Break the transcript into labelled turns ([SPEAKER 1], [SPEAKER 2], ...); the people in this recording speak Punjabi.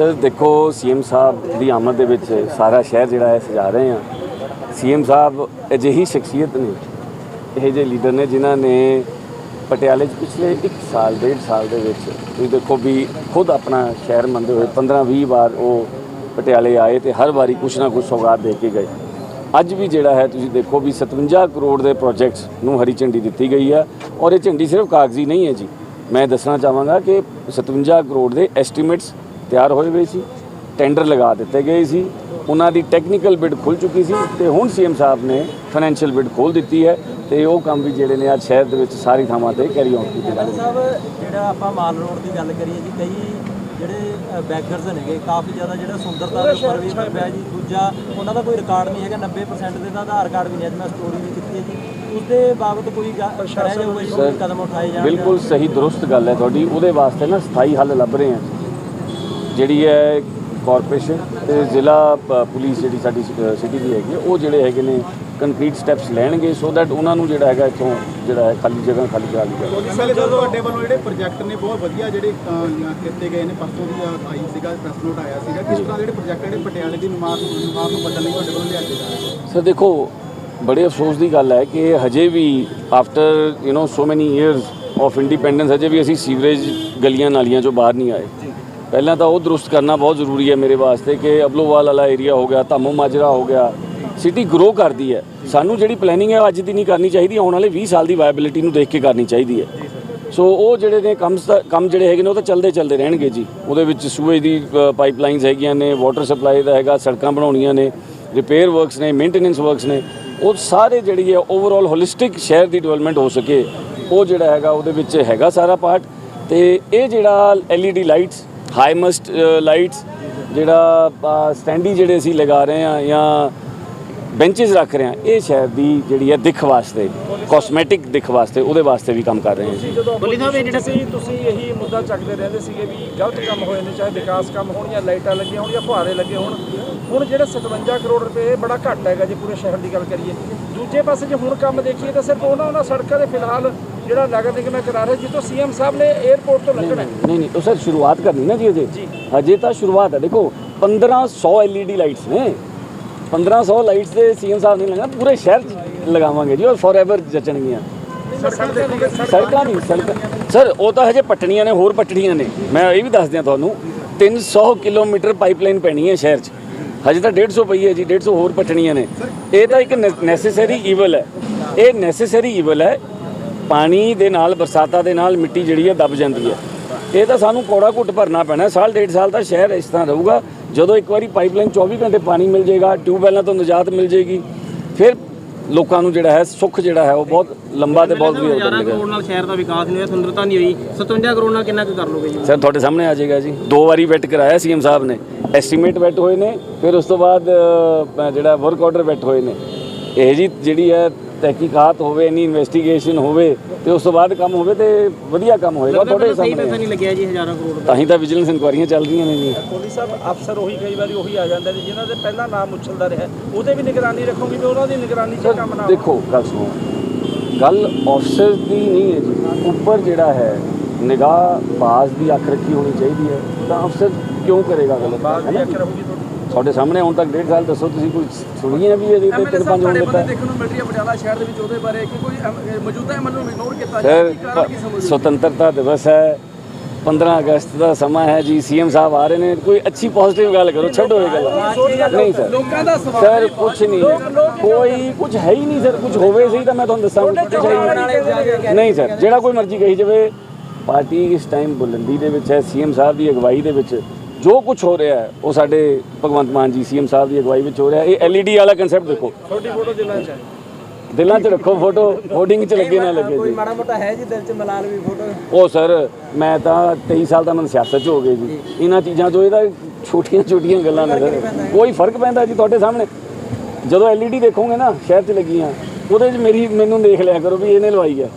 [SPEAKER 1] ਸਰ, ਦੇਖੋ, ਸੀਐਮ ਸਾਹਿਬ ਦੀ ਆਮਦ ਦੇ ਵਿੱਚ ਸਾਰਾ ਸ਼ਹਿਰ ਜਿਹੜਾ ਹੈ ਸਜਾ ਰਹੇ ਆ ਸੀਐਮ ਸਾਹਿਬ ਅਜਿਹੀ ਸ਼ਖਸੀਅਤ ਨੇ, ਇਹ ਜਿਹੇ ਲੀਡਰ ਨੇ ਜਿਨ੍ਹਾਂ ਨੇ ਪਟਿਆਲੇ 'ਚ ਪਿਛਲੇ 1 ਸਾਲ, ਡੇਢ ਸਾਲ ਦੇ ਵਿੱਚ ਤੁਸੀਂ ਦੇਖੋ ਵੀ ਖੁਦ ਆਪਣਾ ਸ਼ਹਿਰ ਮੰਨਦੇ ਹੋਏ 15 20 ਵਾਰ ਉਹ ਪਟਿਆਲੇ ਆਏ ਤੇ ਹਰ ਵਾਰੀ ਕੁਛ ਨਾ ਕੁਛ ਸੌਗਾਤ ਦੇ ਕੇ ਗਏ। ਅੱਜ ਵੀ ਜਿਹੜਾ ਹੈ ਤੁਸੀਂ ਦੇਖੋ ਵੀ 57 ਕਰੋੜ ਦੇ ਪ੍ਰੋਜੈਕਟਸ ਨੂੰ ਹਰੀ ਝੰਡੀ ਦਿੱਤੀ ਗਈ ਹੈ ਔਰ ਇਹ ਝੰਡੀ ਸਿਰਫ ਕਾਗਜ਼ੀ ਨਹੀਂ ਹੈ ਜੀ। ਮੈਂ ਦੱਸਣਾ ਚਾਹਾਂਗਾ ਕਿ 57 ਕਰੋੜ ਦੇ ਐਸਟੀਮੇਟਸ ਤਿਆਰ ਹੋਏ ਹੋਏ ਸੀ ਟੈਂਡਰ ਲਗਾ ਦਿੱਤੇ ਗਏ ਸੀ ਉਹਨਾਂ ਦੀ ਟੈਕਨੀਕਲ ਬਿਡ ਖੁੱਲ ਚੁੱਕੀ ਸੀ ਤੇ ਹੁਣ ਸੀਐਮ ਸਾਹਿਬ ਨੇ ਫਾਈਨੈਂਸ਼ੀਅਲ ਬਿਡ ਖੋਲ ਦਿੱਤੀ ਹੈ ਤੇ ਉਹ ਕੰਮ ਵੀ ਜਿਹੜੇ ਨੇ ਅੱਜ ਸ਼ਹਿਰ ਦੇ ਵਿੱਚ ਸਾਰੀ ਥਾਵਾਂ ਤੇ ਕੈਰੀ ਆਨ ਕੀਤੇ ਜਾਣਗੇ।
[SPEAKER 2] ਸਾਹਿਬ ਜਿਹੜਾ ਆਪਾਂ ਮਾਲ ਰੋਡ ਦੀ ਗੱਲ ਕਰੀਏ ਜੀ ਕਈ ਜਿਹੜੇ ਬੈਕਰਸ ਨੇਗੇ ਕਾਫੀ ਜ਼ਿਆਦਾ ਜਿਹੜਾ ਸੁੰਦਰਤਾ ਦੇ ਉੱਪਰ ਵੀ ਪਿਆ ਜੀ ਦੂਜਾ ਉਹਨਾਂ ਦਾ ਕੋਈ ਰਿਕਾਰਡ ਨਹੀਂ ਹੈਗਾ 90% ਦੇ ਤਾਂ ਆਧਾਰ ਕਾਰਡ ਵੀ ਨਹੀਂ ਅੱਜ ਮੈਂ ਸਟੋਰੀ ਵੀ ਕੀਤੀ ਹੈ ਜੀ। ਉਸ ਦੇ ਬਾਬਤ ਕੋਈ ਜੀ ਕਦਮ ਉਠਾਏ ਜਾਣ
[SPEAKER 1] ਬਿਲਕੁਲ ਸਹੀ ਦਰੁਸਤ ਗੱਲ ਹੈ ਤੁਹਾਡੀ ਉਹਦੇ ਵਾਸਤੇ ਨਾ ਸਥਾਈ ਹੱਲ ਲੱਭ ਰਹੇ ਹਾਂ। ਜਿਹੜੀ ਹੈ ਕਾਰਪੋਰੇਸ਼ਨ ਤੇ ਜ਼ਿਲ੍ਹਾ ਪੁਲਿਸ ਜਿਹੜੀ ਸਾਡੀ ਸਿਟੀ ਦੀ ਹੈਗੀ ਉਹ ਜਿਹੜੇ ਹੈਗੇ ਨੇ ਕੰਕਰੀਟ ਸਟੈਪਸ ਲੈਣਗੇ ਸੋ ਦੈਟ ਉਹਨਾਂ ਨੂੰ ਜਿਹੜਾ ਹੈਗਾ ਇੱਥੋਂ ਜਿਹੜਾ ਹੈ ਖਾਲੀ ਜਗ੍ਹਾ ਖਾਲੀ ਕਰਾ ਲਈ ਜਾਵੇ।
[SPEAKER 3] ਵੇਲੇ ਜਦੋਂ ਤੁਹਾਡੇ ਵੱਲੋਂ ਜਿਹੜੇ ਪ੍ਰੋਜੈਕਟ ਨੇ ਬਹੁਤ ਵਧੀਆ ਜਿਹੜੇ ਕੀਤੇ ਗਏ ਨੇ ਪਰਸੋਂ ਅਹ, ਆਈ ਸੀਗਾ ਪ੍ਰੈਸ ਨੋਟ ਆਇਆ ਸੀਗਾ ਕਿਸ ਤਰ੍ਹਾਂ ਜਿਹੜੇ ਪ੍ਰੋਜੈਕਟ ਜਿਹੜੇ ਪਟਿਆਲੇ ਦੀ ਨਿਮਾਰ ਨਿਮਾਰ ਨੂੰ ਬਦਲਣ ਲਈ ਤੁਹਾਡੇ ਵੱਲੋਂ ਲਿਆਏ ਨੇ?
[SPEAKER 1] ਸਰ ਦੇਖੋ ਬੜੇ ਅਫਸੋਸ ਦੀ ਗੱਲ ਹੈ ਕਿ ਹਜੇ ਵੀ after you know so many years of independence ਹਜੇ ਵੀ ਅਸੀਂ ਸੀਵਰੇਜ ਗਲੀਆਂ ਨਾਲੀਆਂ ਚੋਂ ਬਾਹਰ ਨਹੀਂ ਆਏ। ਪਹਿਲਾਂ ਤਾਂ ਉਹ ਦਰੁਸਤ ਕਰਨਾ ਬਹੁਤ ਜ਼ਰੂਰੀ ਹੈ ਮੇਰੇ ਵਾਸਤੇ ਕਿ ਅਬਲੋਵਾਲ ਵਾਲਾ ਏਰੀਆ ਹੋ ਗਿਆ, ਧਾਮੋ ਮਾਜਰਾ ਹੋ ਗਿਆ, ਸਿਟੀ ਗਰੋ ਕਰਦੀ ਹੈ। ਸਾਨੂੰ ਜਿਹੜੀ ਪਲੈਨਿੰਗ ਹੈ ਉਹ ਅੱਜ ਦੀ ਨਹੀਂ ਕਰਨੀ ਚਾਹੀਦੀ, ਆਉਣ ਵਾਲੇ 20 ਸਾਲ ਦੀ ਵਾਇਬਿਲਿਟੀ ਨੂੰ ਦੇਖ ਕੇ ਕਰਨੀ ਚਾਹੀਦੀ ਹੈ। ਸੋ ਉਹ ਜਿਹੜੇ ਨੇ ਕੰਮ ਸ- ਕੰਮ ਜਿਹੜੇ ਹੈਗੇ ਨੇ ਉਹ ਤਾਂ ਚੱਲਦੇ ਚੱਲਦੇ ਰਹਿਣਗੇ ਜੀ। ਉਹਦੇ ਵਿੱਚ ਸੂਏਜ ਦੀ ਪਾਈਪਲਾਈਨਸ ਹੈਗੀਆਂ ਨੇ ਵਾਟਰ ਸਪਲਾਈ ਦਾ ਹੈਗਾ, ਸੜਕਾਂ ਬਣਾਉਣੀਆਂ ਨੇ ਰਿਪੇਅਰ ਵਰਕਸ ਨੇ ਮੇਨਟੇਨੈਂਸ ਵਰਕਸ ਨੇ। ਉਹ ਸਾਰੇ ਜਿਹੜੀ ਹੈ ਓਵਰਆਲ ਹੋਲਿਸਟਿਕ ਸ਼ਹਿਰ ਦੀ ਡਿਵੈਲਪਮੈਂਟ ਹੋ ਸਕੇ। ਉਹ ਜਿਹੜਾ ਹੈਗਾ ਉਹਦੇ ਵਿੱਚ ਹੈਗਾ ਸਾਰਾ ਪਾਰਟ ਤੇ ਇਹ ਜਿਹੜਾ LED lights high mast lights ਜਿਹੜਾ ਸਟੈਂਡੀ ਜਿਹੜੇ ਅਸੀਂ ਲਗਾ ਰਹੇ ਆ ਜਾਂ ਬੈਂਚਸ ਰੱਖ ਰਹੇ ਆ ਇਹ ਸ਼ਹਿਰ ਦੀ ਜਿਹੜੀ ਹੈ ਦਿੱਖ ਵਾਸਤੇ ਕਾਸਮੈਟਿਕ ਦਿੱਖ ਵਾਸਤੇ, ਉਹਦੇ ਵਾਸਤੇ ਵੀ ਕੰਮ ਕਰ ਰਹੇ ਹਾਂ
[SPEAKER 4] ਜਦੋਂ ਬੋਲੀ ਸਾਹਿਬ, ਇਹ ਜਿਹੜਾ ਸੀ, ਤੁਸੀਂ ਇਹੀ ਮੁੱਦਾ ਚੱਕਦੇ ਰਹਿੰਦੇ ਸੀਗੇ ਵੀ ਗਲਤ ਕੰਮ ਹੋਏ ਨੇ, ਚਾਹੇ ਵਿਕਾਸ ਕੰਮ ਹੋਣ ਜਾਂ ਲਾਈਟਾਂ ਲੱਗੀਆਂ ਹੋਣ ਜਾਂ ਫੁਹਾਰੇ ਲੱਗੇ ਹੋਣ। ਹੁਣ ਜਿਹੜਾ 57 ਕਰੋੜ ਰੁਪਏ ਬੜਾ ਘੱਟ ਹੈਗਾ ਜੇ ਪੂਰੇ ਸ਼ਹਿਰ ਦੀ ਗੱਲ ਕਰੀਏ। ਦੂਜੇ ਪਾਸੇ ਜੇ ਹੁਣ ਕੰਮ ਦੇਖੀਏ, ਤਾਂ ਸਿਰਫ ਉਹਨਾਂ ਉਹਨਾਂ ਸੜਕਾਂ ਦੇ ਫਿਲਹਾਲ ਜਿਹੜਾ ਨਗਰ ਨਿਗਮ ਕਰਾ ਰਿਹਾ ਜਿੱਥੋਂ ਸੀਐਮ ਸਾਹਿਬ ਨੇ 에ਅਰਪੋਰਟ ਤੋਂ ਲੱਗਣਾ ਹੈ।
[SPEAKER 1] ਨਹੀਂ ਨਹੀਂ ਉਹ ਸਰ ਸ਼ੁਰੂਆਤ ਕਰਨੀ ਨਾ ਜੀ ਅਜੇ। ਅਜੇ ਤਾਂ ਸ਼ੁਰੂਆਤ ਹੈ। ਦੇਖੋ 1500 LED ਲਾਈਟਸ ਨੇ। 1500 ਲਾਈਟਸ ਦੇ ਸੀਐਮ ਸਾਹਿਬ ਨੇ ਲਗਾਣਾ। ਪੂਰੇ ਸ਼ਹਿਰ 'ਚ ਲਗਾਵਾਂਗੇ ਜੀ ਔਰ ਫੋਰਐਵਰ ਜਚਣਗੀਆਂ।
[SPEAKER 4] ਸੜਕਾਂ
[SPEAKER 1] ਦੀ ਸੜਕਾਂ। ਸਰ ਉਹ ਤਾਂ ਹਜੇ ਪਟਣੀਆਂ ਨੇ ਹੋਰ ਪਟੜੀਆਂ ਨੇ। ਮੈਂ ਇਹ ਵੀ ਦੱਸ ਦਿਆਂ ਤੁਹਾਨੂੰ 300 ਕਿਲੋਮੀਟਰ ਪਾਈਪਲਾਈਨ ਪੈਣੀ ਹੈ ਸ਼ਹਿਰ 'ਚ। ਹਜੇ ਤਾਂ 150 ਪਈ ਹੈ ਜੀ 150 ਹੋਰ ਪਟਣੀਆਂ ਨੇ। ਇਹ ਤਾਂ ਇੱਕ ਨੈਸੈਸਰੀ ਈਵਲ ਹੈ। ਇਹ ਨੈਸੈਸਰੀ ਈਵਲ ਹੈ ਪਾਣੀ ਦੇ ਨਾਲ ਬਰਸਾਤਾਂ ਦੇ ਨਾਲ ਮਿੱਟੀ ਜਿਹੜੀ ਹੈ ਦਬ ਜਾਂਦੀ ਹੈ। ਇਹ ਤਾਂ ਸਾਨੂੰ ਕੋੜਾ ਘੁੱਟ ਭਰਨਾ ਪੈਣਾ ਸਾਲ ਡੇਢ ਸਾਲ ਤਾਂ ਸ਼ਹਿਰ ਇਸ ਤਰ੍ਹਾਂ ਰਹੂਗਾ। ਜਦੋਂ ਇੱਕ ਵਾਰੀ ਪਾਈਪਲਾਈਨ 24 ਘੰਟੇ ਪਾਣੀ ਮਿਲ ਜਾਏਗਾ ਟਿਊਬਵੈਲਾਂ ਤੋਂ ਨਿਜਾਤ ਮਿਲ ਜਾਏਗੀ। ਫਿਰ ਲੋਕਾਂ ਨੂੰ ਜਿਹੜਾ ਹੈ ਸੁੱਖ ਜਿਹੜਾ ਹੈ ਉਹ ਬਹੁਤ ਲੰਬਾ ਤੇ ਬਹੁਤ ਵਧੀਆ
[SPEAKER 5] ਹਜ਼ਾਰਾਂ
[SPEAKER 1] ਮਿਲੇਗਾ
[SPEAKER 5] ਕਰੋੜ ਨਾਲ ਸ਼ਹਿਰ ਦਾ ਵਿਕਾਸ ਨਹੀਂ ਹੋਇਆ ਸੁੰਦਰਤਾ ਨਹੀਂ ਹੋਈ। 57 ਕਰੋੜ ਨਾਲ ਕਿੰਨਾ ਕੁ ਕਰ ਲੋਗੇ ਜੀ?
[SPEAKER 1] ਸਰ ਤੁਹਾਡੇ ਸਾਹਮਣੇ ਆ ਜਾਏਗਾ ਜੀ। ਦੋ ਵਾਰੀ ਵੈਟ ਕਰਾਇਆ ਸੀਐਮ ਸਾਹਿਬ ਨੇ। ਐਸਟੀਮੇਟ ਵੈਟ ਹੋਏ ਨੇ ਫਿਰ ਉਸ ਤੋਂ ਬਾਅਦ ਜਿਹੜਾ ਵਰਕ ਆਰਡਰ ਵੈਟ ਹੋਏ ਨੇ। ਇਹ ਜੀ ਜਿਹੜੀ ਹੈ ਤਹਿਕੀਕਾਤ ਹੋਵੇ ਇਨੀ ਇਨਵੈਸਟੀਗੇਸ਼ਨ ਹੋਵੇ ਤੇ ਉਸ ਤੋਂ ਬਾਅਦ ਕੰਮ ਹੋਵੇ ਤੇ ਵਧੀਆ ਕੰਮ ਹੋਏਗਾ ਤੁਹਾਡੇ
[SPEAKER 5] ਸਹੀ
[SPEAKER 1] ਸਾਹਮਣੇ।
[SPEAKER 5] ਪੈਸਾ। ਨਹੀਂ ਲੱਗਿਆ ਜੀ ਹਜ਼ਾਰਾਂ ਕਰੋੜ ਦਾ।
[SPEAKER 1] ਤਾਂ ਹੀ ਤਾਂ ਵਿਜੀਲੈਂਸ ਇਨਕੁਆਰੀਆਂ ਚੱਲ ਰਹੀਆਂ ਨੇ ਜੀ।
[SPEAKER 4] ਕੋਲੀ ਸਾਹਿਬ ਅਫਸਰ ਉਹੀ ਕਈ ਵਾਰੀ ਉਹੀ ਆ ਜਾਂਦੇ ਨੇ ਜਿਨ੍ਹਾਂ ਦੇ ਪਹਿਲਾਂ ਨਾਮ ਉਛਲਦਾ ਰਿਹਾ। ਉਹਦੇ ਵੀ ਨਿਗਰਾਨੀ ਰੱਖੋਗੇ ਵੀ ਉਹਨਾਂ ਦੀ ਨਿਗਰਾਨੀ 'ਚ ਕੰਮ ਨਾ
[SPEAKER 1] ਦੇਖੋ ਗੱਲ ਸੁਣੋ। ਗੱਲ ਆਫਿਸਰਸ ਦੀ ਨਹੀਂ ਹੈ ਜੀ। ਉੱਪਰ ਜਿਹੜਾ ਹੈ ਨਿਗਾਹ ਬਾਜ਼ ਦੀ ਅੱਖ ਰੱਖੀ ਹੋਣੀ ਚਾਹੀਦੀ ਹੈ। ਤਾਂ ਅਫਸਰ ਕਿਉਂ ਕਰੇਗਾ ਗਲਤ ਹੈ
[SPEAKER 4] ਵੀ
[SPEAKER 1] ਨਾ
[SPEAKER 4] ਅੱਖ ਰਹੂਗੀ ਤੁਹਾਡੀ
[SPEAKER 1] ਸਾਹਮਣੇ ਹੁਣ ਤੱਕ ਡੇਢ ਸਾਲ ਦੱਸੋ ਤੁਸੀਂ ਕੋਈ ਸੁਣੀਆਂ ਵੀ ਇਹਦੇ ਤੇ ਤਿੰਨ ਪੰਜ ਹੋਣ ਦਿੱਤਾ?
[SPEAKER 3] ਦੇਖਣ ਨੂੰ ਮਿਲ ਰਹੀ ਹੈ ਪਟਿਆਲਾ ਸ਼ਹਿਰ ਦੇ ਵਿੱਚ ਉਹਦੇ ਬਾਰੇ ਕਿ ਕੋਈ ਐਮ- ਮੌਜੂਦਾ ਐਮਐਲਏ ਨੂੰ ਇਗਨੋਰ ਕੀਤਾ
[SPEAKER 1] ਸਰ ਸੁਤੰਤਰਤਾ ਦਿਵਸ ਹੈ 15 ਅਗਸਤ ਦਾ ਸਮਾਂ ਹੈ ਜੀ ਸੀਐਮ ਸਾਹਿਬ ਆ ਰਹੇ ਨੇ ਕੋਈ ਅੱਛੀ ਪੋਜ਼ਿਟਿਵ ਗੱਲ ਕਰੋ ਛੱਡੋ ਇਹ ਗੱਲ। ਨਹੀਂ ਸਰ।
[SPEAKER 3] ਲੋਕਾਂ ਦਾ ਸਵਾਲ
[SPEAKER 1] ਸਰ ਕੁਝ ਨਹੀਂ ਕੋਈ ਕੁਝ ਹੈ ਹੀ ਨਹੀਂ ਸਰ ਕੁਝ ਹੋਵੇ ਸਹੀ ਤਾਂ ਮੈਂ ਤੁਹਾਨੂੰ ਨਹੀਂ। ਨਹੀਂ ਸਰ ਜਿਹੜਾ ਕੋਈ ਮਰਜ਼ੀ ਕਹੀ ਜਾਵੇ ਪਾਰਟੀ ਇਸ ਟਾਈਮ ਬੁਲੰਦੀ ਦੇ ਵਿੱਚ ਹੈ ਸੀਐਮ ਸਾਹਿਬ ਦੀ ਅਗਵਾਈ ਦੇ ਵਿੱਚ। ਜੋ ਕੁਝ ਹੋ ਰਿਹਾ ਹੈ ਉਹ ਸਾਡੇ ਭਗਵੰਤ ਮਾਨ ਜੀ ਸੀਐਮ ਸਾਹਿਬ ਦੀ ਅਗਵਾਈ ਵਿੱਚ ਹੋ ਰਿਹਾ ਇਹ LED ਵਾਲਾ ਕਨਸੈਪਟ ਦੇਖੋ।
[SPEAKER 4] ਤੁਹਾਡੀ ਫੋਟੋ ਦਿਲਾਂ 'ਚ ਹੈ।
[SPEAKER 1] ਦਿਲਾਂ 'ਚ ਰੱਖੋ ਫੋਟੋ ਹੋਰਡਿੰਗ 'ਚ ਲੱਗੇ ਨਾ ਲੱਗੇ
[SPEAKER 2] ਕੋਈ ਮਾੜਾ ਮੋਟਾ ਹੈ ਜੀ ਦਿਲ 'ਚ ਮਲਾਲ ਵੀ ਫੋਟੋ
[SPEAKER 1] ਉਹ ਸਰ ਮੈਂ ਤਾਂ 23 ਸਾਲ ਦਾ ਮੈਨੂੰ ਸਿਆਸਤ 'ਚ ਹੋ ਗਏ ਜੀ। ਇਹਨਾਂ ਚੀਜ਼ਾਂ ਤੋਂ ਇਹਦਾ ਛੋਟੀਆਂ ਛੋਟੀਆਂ ਗੱਲਾਂ ਨੇ ਸਰ ਕੋਈ ਫ਼ਰਕ ਪੈਂਦਾ ਜੀ ਤੁਹਾਡੇ ਸਾਹਮਣੇ। ਜਦੋਂ LED ਦੇਖੋਗੇ ਨਾ ਸ਼ਹਿਰ 'ਚ ਲੱਗੀਆਂ ਉਹਦੇ 'ਚ ਮੇਰੀ ਮੈਨੂੰ ਦੇਖ ਲਿਆ ਕਰੋ ਵੀ ਇਹਨੇ ਲਵਾਈ ਹੈ